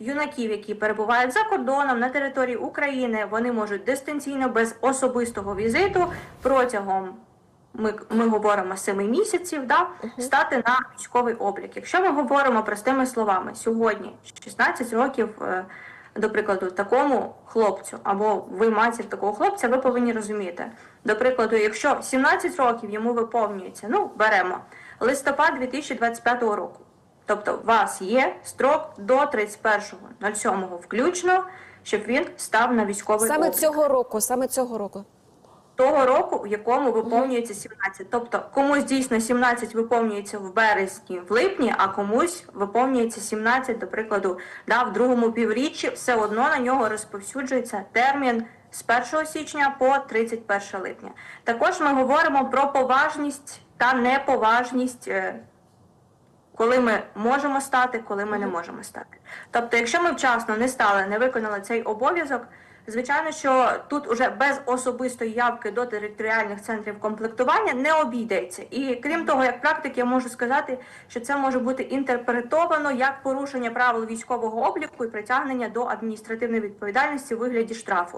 юнаків, які перебувають за кордоном на території України, вони можуть дистанційно без особистого візиту протягом. Ми, ми говоримо 7 місяців, да, стати на військовий облік. Якщо ми говоримо простими словами, сьогодні 16 років, е, до прикладу, такому хлопцю, або ви матір такого хлопця, ви повинні розуміти. До прикладу, якщо 17 років йому виповнюється, ну беремо листопад 2025 року. Тобто, у вас є строк до 31.07 включно, щоб він став на військовий Саме облік цього року, саме цього року. того року, в якому виповнюється 17. Тобто комусь дійсно 17 виповнюється в березні, в липні, а комусь виповнюється 17, до прикладу, да, в другому півріччі, все одно на нього розповсюджується термін з 1 січня по 31 липня. Також ми говоримо про поважність та неповажність. Коли ми можемо стати, коли ми не можемо стати. Тобто, якщо ми вчасно не стали, не виконали цей обов'язок, звичайно, що тут уже без особистої явки до територіальних центрів комплектування не обійдеться. І крім того, як практик, я можу сказати, що це може бути інтерпретовано як порушення правил військового обліку і притягнення до адміністративної відповідальності у вигляді штрафу.